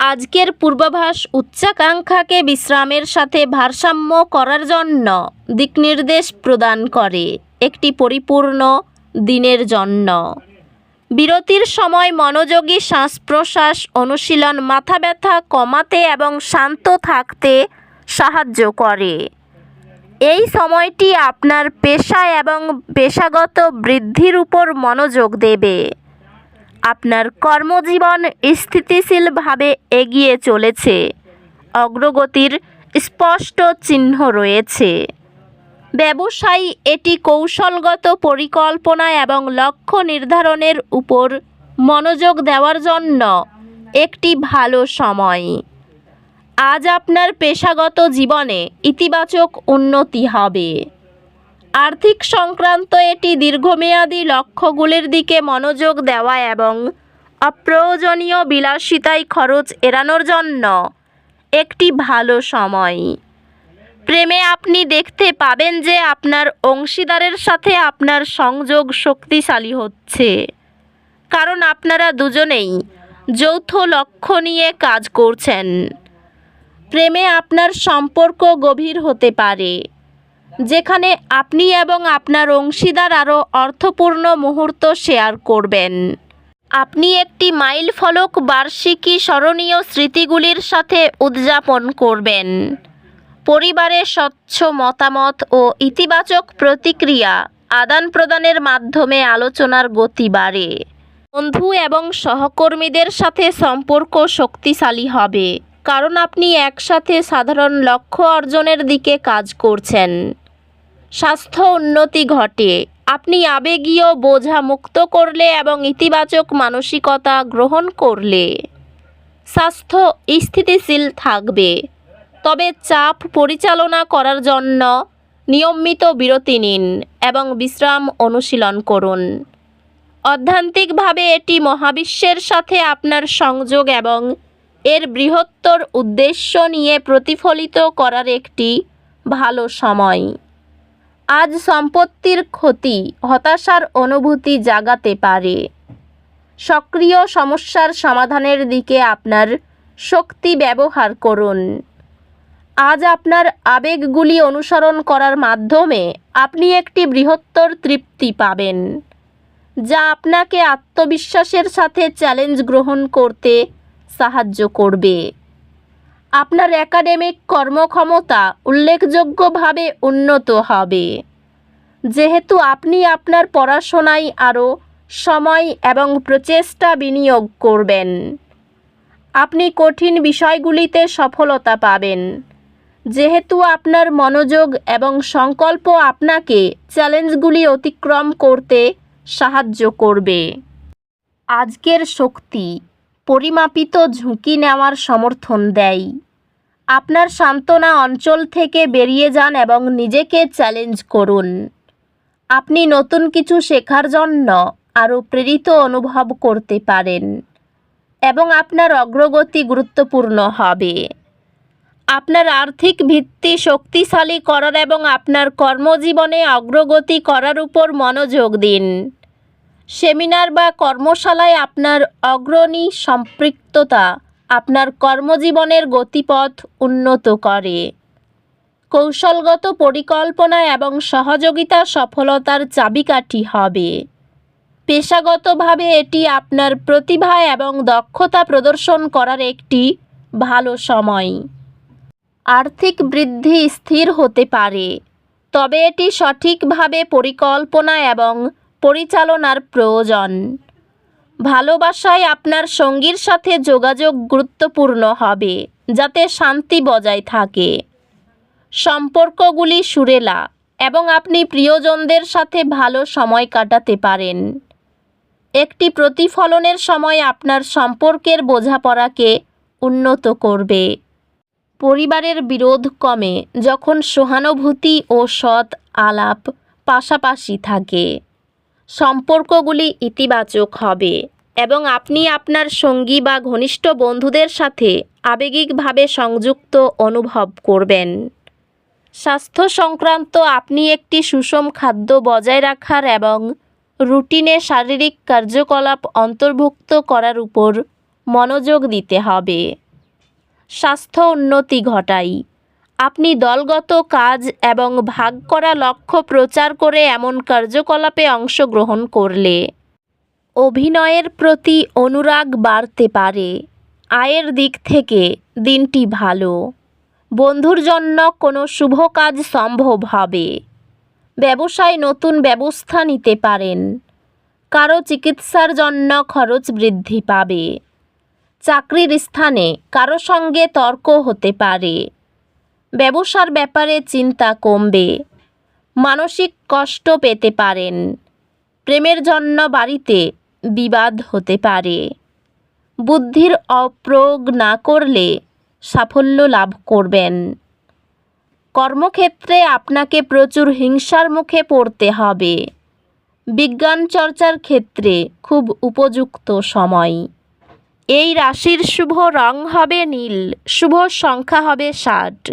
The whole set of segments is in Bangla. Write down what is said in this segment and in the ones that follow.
আজকের পূর্বাভাস উচ্চাকাঙ্ক্ষাকে বিশ্রামের সাথে ভারসাম্য করার জন্য দিকনির্দেশ প্রদান করে। একটি পরিপূর্ণ দিনের জন্য। বিরতির সময় মনোযোগী শ্বাস প্রশ্বাস অনুশীলন মাথা ব্যথা কমাতে এবং শান্ত থাকতে সাহায্য করে। এই সময়টি আপনার পেশা এবং পেশাগত বৃদ্ধির উপর মনোযোগ দেবে। আপনার কর্মজীবন স্থিতিশীলভাবে এগিয়ে চলেছে। অগ্রগতির স্পষ্ট চিহ্ন রয়েছে। ব্যবসায়ী এটি কৌশলগত পরিকল্পনা এবং লক্ষ্য নির্ধারণের উপর মনোযোগ দেওয়ার জন্য একটি ভালো সময়। আজ আপনার পেশাগত জীবনে ইতিবাচক উন্নতি হবে। আর্থিক সংক্রান্ত এটি দীর্ঘমেয়াদী লক্ষ্যগুলির দিকে মনোযোগ দেওয়া এবং অপ্রয়োজনীয় বিলাসিতায় খরচ এড়ানোর জন্য একটি ভালো সময়। প্রেমে আপনি দেখতে পাবেন যে আপনার অংশীদারের সাথে আপনার সংযোগ শক্তিশালী হচ্ছে। কারণ আপনারা দুজনেই যৌথ লক্ষ্য নিয়ে কাজ করছেন। প্রেমে আপনার সম্পর্ক গভীর হতে পারে। যেখানে আপনি এবং আপনার অংশীদার আরও অর্থপূর্ণ মুহূর্ত শেয়ার করবেন। আপনি একটি মাইল ফলক বার্ষিকী স্মরণীয় স্মৃতিগুলির সাথে উদযাপন করবেন। পরিবারে স্বচ্ছ মতামত ও ইতিবাচক প্রতিক্রিয়া আদান প্রদানের মাধ্যমে আলোচনার গতি বাড়ে। বন্ধু এবং সহকর্মীদের সাথে সম্পর্ক শক্তিশালী হবে, কারণ আপনি একসাথে সাধারণ লক্ষ্য অর্জনের দিকে কাজ করছেন। স্বাস্থ্য উন্নতি ঘটে। আপনি আবেগীয় বোঝা মুক্ত করলে এবং ইতিবাচক মানসিকতা গ্রহণ করলে স্বাস্থ্য স্থিতিশীল থাকবে। তবে চাপ পরিচালনা করার জন্য নিয়মিত বিরতি নিন এবং বিশ্রাম অনুশীলন করুন। অধ্যান্তিকভাবে এটি মহাবিশ্বের সাথে আপনার সংযোগ এবং এর বৃহত্তর উদ্দেশ্য নিয়ে প্রতিফলিত করার একটি ভালো সময়। আজ সম্পত্তির ক্ষতি হতাশার অনুভূতি জাগাতে পারে। সক্রিয় সমস্যার সমাধানের দিকে আপনার শক্তি ব্যবহার করুন। আজ আপনার আবেগগুলি অনুসরণ করার মাধ্যমে আপনি একটি বৃহত্তর তৃপ্তি পাবেন, যা আপনাকে আত্মবিশ্বাসের সাথে চ্যালেঞ্জ গ্রহণ করতে সাহায্য করবে। আপনার একাডেমিক কর্মক্ষমতা উল্লেখযোগ্যভাবে উন্নত হবে। যেহেতু আপনি আপনার পড়াশোনায় আরও সময় এবং প্রচেষ্টা বিনিয়োগ করবেন, আপনি কঠিন বিষয়গুলিতে সফলতা পাবেন। যেহেতু আপনার মনোযোগ এবং সংকল্প আপনাকে চ্যালেঞ্জগুলি অতিক্রম করতে সাহায্য করবে। আজকের শক্তি, পরিমাপিত ঝুঁকি নেওয়ার সমর্থন দেয়। আপনার সান্ত্বনা অঞ্চল থেকে বেরিয়ে যান এবং নিজেকে চ্যালেঞ্জ করুন। আপনি নতুন কিছু শেখার জন্য আরও প্রেরিত অনুভব করতে পারেন এবং আপনার অগ্রগতি গুরুত্বপূর্ণ হবে। আপনার আর্থিক ভিত্তি শক্তিশালী করার এবং আপনার কর্মজীবনে অগ্রগতি করার উপর মনোযোগ দিন। সেমিনার বা কর্মশালায় আপনার অগ্রণী সম্পৃক্ততা আপনার কর্মজীবনের গতিপথ উন্নত করে। কৌশলগত পরিকল্পনা এবং সহযোগিতা সফলতার চাবিকাঠি হবে। পেশাগতভাবে এটি আপনার প্রতিভা এবং দক্ষতা প্রদর্শন করার একটি ভালো সময়। আর্থিক বৃদ্ধি স্থির হতে পারে, তবে এটি সঠিকভাবে পরিকল্পনা এবং পরিচালনার প্রয়োজন। ভালোবাসায় আপনার সঙ্গীর সাথে যোগাযোগ গুরুত্বপূর্ণ হবে, যাতে শান্তি বজায় থাকে। সম্পর্কগুলি সুরেলা এবং আপনি প্রিয়জনদের সাথে ভালো সময় কাটাতে পারেন। একটি প্রতিফলনের সময় আপনার সম্পর্কের বোঝাপড়াকে উন্নত করবে। পরিবারের বিরোধ কমে যখন সহানুভূতি ও সৎ আলাপ পাশাপাশি থাকে। সম্পর্কগুলি ইতিবাচক হবে এবং আপনি আপনার সঙ্গী বা ঘনিষ্ঠ বন্ধুদের সাথে আবেগিকভাবে সংযুক্ত অনুভব করবেন। স্বাস্থ্য সংক্রান্ত আপনি একটি সুষম খাদ্য বজায় রাখার এবং রুটিনে শারীরিক কার্যকলাপ অন্তর্ভুক্ত করার উপর মনোযোগ দিতে হবে। স্বাস্থ্য উন্নতি ঘটাই। আপনি দলগত কাজ এবং ভাগ করা লক্ষ্য প্রচার করে এমন কার্যকলাপে অংশগ্রহণ করলে অভিনয়ের প্রতি অনুরাগ বাড়তে পারে। আয়ের দিক থেকে দিনটি ভালো। বন্ধুর জন্য কোনো শুভ কাজ সম্ভব হবে। ব্যবসায় নতুন ব্যবস্থা নিতে পারেন। কারও চিকিৎসার জন্য খরচ বৃদ্ধি পাবে। চাকরির স্থানে কারও সঙ্গে তর্ক হতে পারে। ব্যবসার ব্যাপারে চিন্তা কমবে। মানসিক কষ্ট পেতে পারেন। প্রেমের জন্য বাড়িতে বিবাদ হতে পারে। বুদ্ধির অপ্রয়োগ না করলে সাফল্য লাভ করবেন। কর্মক্ষেত্রে আপনাকে প্রচুর হিংসার মুখে পড়তে হবে। বিজ্ঞান চর্চার ক্ষেত্রে খুব উপযুক্ত সময়। এই রাশির শুভ রং হবে নীল, শুভ সংখ্যা হবে ষাট।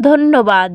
ধন্যবাদ।